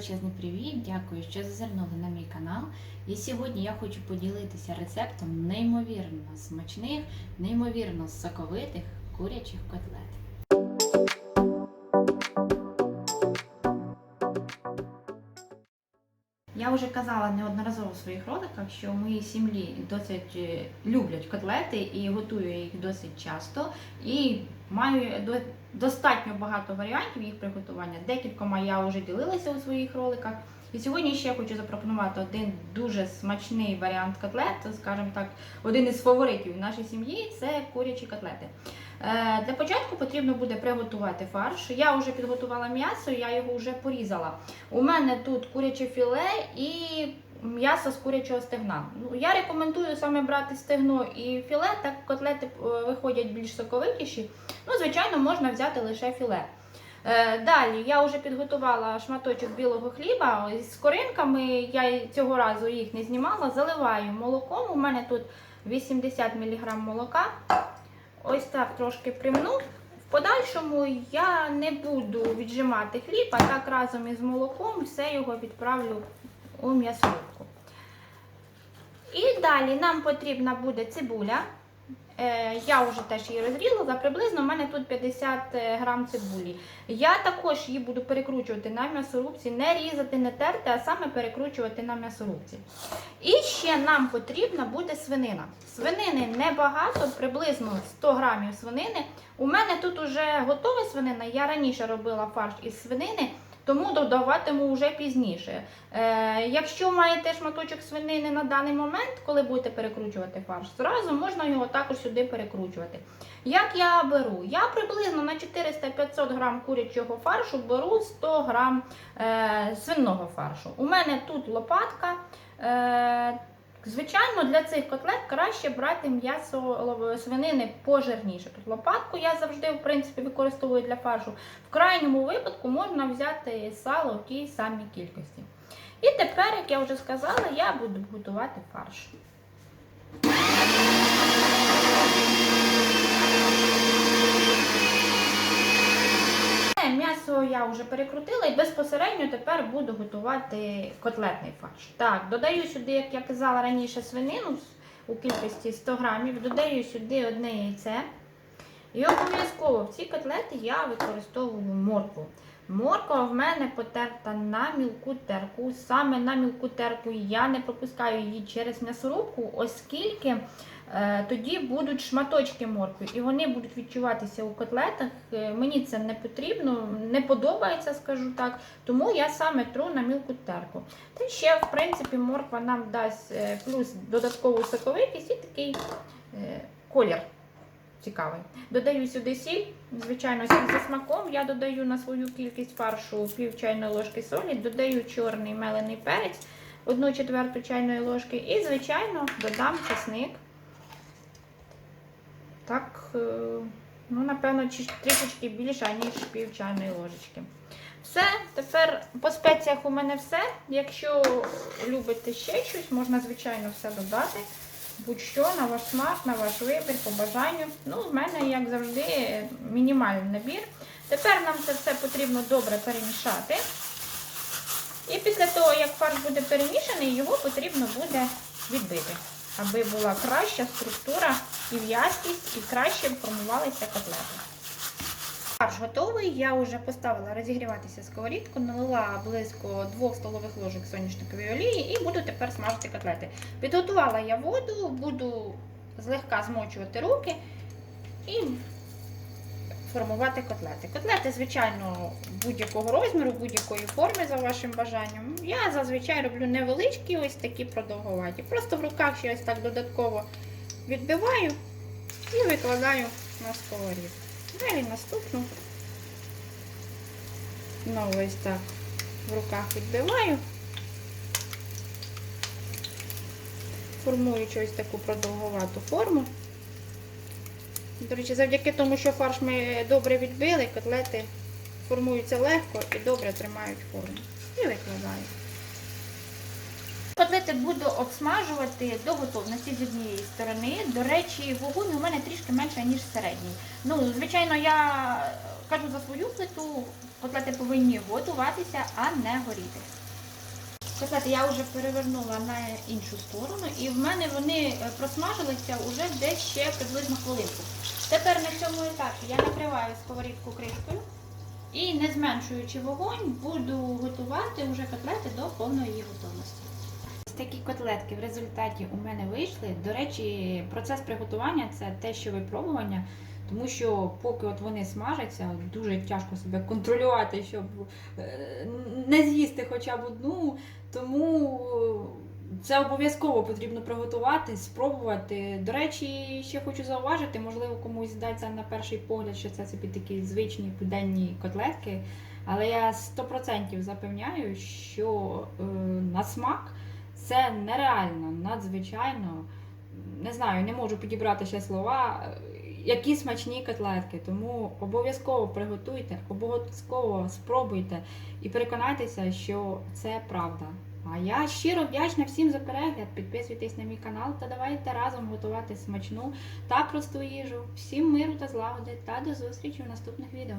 величезний привіт! Дякую, що зазирнули на мій канал. І сьогодні я хочу поділитися рецептом неймовірно смачних, неймовірно соковитих курячих котлет. Я вже казала неодноразово в своїх роликах, що в моїй сім'ї досить е, люблять котлети і готую їх досить часто. І маю достатньо багато варіантів їх приготування. Декількома я вже ділилася у своїх роликах. І сьогодні ще хочу запропонувати один дуже смачний варіант котлет, скажімо так, один із фаворитів в нашій сім'ї це курячі котлети. Е, Для початку потрібно буде приготувати фарш. Я вже підготувала м'ясо, я його вже порізала. У мене тут куряче філе і м'ясо з курячого стегна. Ну, я рекомендую саме брати стегно і філе, так котлети е, виходять більш соковитіші. Ну, звичайно, можна взяти лише філе. Е, Далі я вже підготувала шматочок білого хліба з коринками. Я цього разу їх не знімала. Заливаю молоком. У мене тут 80 мг молока. Ось так трошки примну. В подальшому я не буду віджимати хліб, а так разом із молоком все його відправлю у м'ясорубку. І далі нам потрібна буде цибуля. Е, Я вже теж її розрізала, приблизно в мене тут 50 грам цибулі. Я також її буду перекручувати на м'ясорубці, не різати, не терти, а саме перекручувати на м'ясорубці. І ще нам потрібна буде свинина. Свинини небагато, приблизно 100 грамів свинини. У мене тут вже готова свинина, я раніше робила фарш із свинини. Тому додаватиму вже пізніше. Е, якщо маєте шматочок свинини на даний момент, коли будете перекручувати фарш, зразу можна його також сюди перекручувати. Як я беру? Я приблизно на 400-500 грам курячого фаршу беру 100 грам е, свиного фаршу. У мене тут лопатка. Е, Звичайно, для цих котлет краще брати м'ясо свинини пожирніше. Тут лопатку я завжди в принципі використовую для фаршу. В крайньому випадку можна взяти сало в тій самій кількості. І тепер, як я вже сказала, я буду готувати фарш. Е, М'ясо я вже перекрутила і безпосередньо тепер буду готувати котлетний фарш. Так, додаю сюди, як я казала раніше, свинину у кількості 100 грамів, додаю сюди одне яйце. І обов'язково в ці котлети я використовую моркву. Морква в мене потерта на мілку терку. Саме на мілку терку я не пропускаю її через м'ясорубку, оскільки тоді будуть шматочки моркви, і вони будуть відчуватися у котлетах. Е, мені це не потрібно, не подобається, скажу так. Тому я саме тру на мілку терку. Та ще, в принципі, морква нам дасть е, плюс додаткову соковитість і такий е, колір цікавий. Додаю сюди сіль, звичайно, сіль за смаком. Я додаю на свою кількість фаршу пів чайної ложки солі, додаю чорний мелений перець, одну четверту чайної ложки і, звичайно, додам чесник. Так, е, ну, напевно, трішечки більше, ніж пів чайної ложечки. Все, тепер по спеціях у мене все. Якщо любите ще щось, можна, звичайно, все додати. Будь-що на ваш смак, на ваш вибір, по бажанню. Ну, в мене, як завжди, мінімальний набір. Тепер нам це все потрібно добре перемішати. І після того, як фарш буде перемішаний, його потрібно буде відбити, аби була краща структура і в'язкість, і краще формувалися котлети. Фарш готовий. Я вже поставила розігріватися сковорідку, налила близько 2 столових ложок соняшникової олії і буду тепер смажити котлети. Підготувала я воду, буду злегка змочувати руки і формувати котлети. Котлети, звичайно, будь-якого розміру, будь-якої форми за вашим бажанням. Я зазвичай роблю невеличкі, ось такі продовгуваті. Просто в руках ще ось так додатково відбиваю і викладаю на сковорідку. Далі наступну. Знову ось так в руках відбиваю. Формуючи ось таку продовгувату форму. До речі, завдяки тому, що фарш ми добре відбили, котлети формуються легко і добре тримають форму. І викладаю. Котлети буду обсмажувати до готовності з однієї сторони. До речі, вогонь у мене трішки менше, ніж середній. Ну, звичайно, я скажу за свою плиту, котлети повинні готуватися, а не горіти. Котлети я вже перевернула на іншу сторону, і в мене вони е, просмажилися вже десь ще приблизно хвилинку. Тепер на цьому етапі я накриваю сковорідку кришкою і, не зменшуючи вогонь, буду готувати вже котлети до повної її готовності. Такі котлетки в результаті у мене вийшли. До речі, процес приготування це те, що випробування. Тому що поки от вони смажаться, дуже тяжко себе контролювати, щоб е, не з'їсти хоча б одну. Тому це обов'язково потрібно приготувати, спробувати. До речі, ще хочу зауважити, можливо, комусь здається на перший погляд, що це собі такі звичні буденні котлетки. Але я 100% запевняю, що е, на смак це нереально, надзвичайно. Не знаю, не можу підібрати ще слова. Які смачні котлетки, тому обов'язково приготуйте, обов'язково спробуйте і переконайтеся, що це правда. А я щиро вдячна всім за перегляд. Підписуйтесь на мій канал та давайте разом готувати смачну та просту їжу. Всім миру та злагоди та до зустрічі в наступних відео.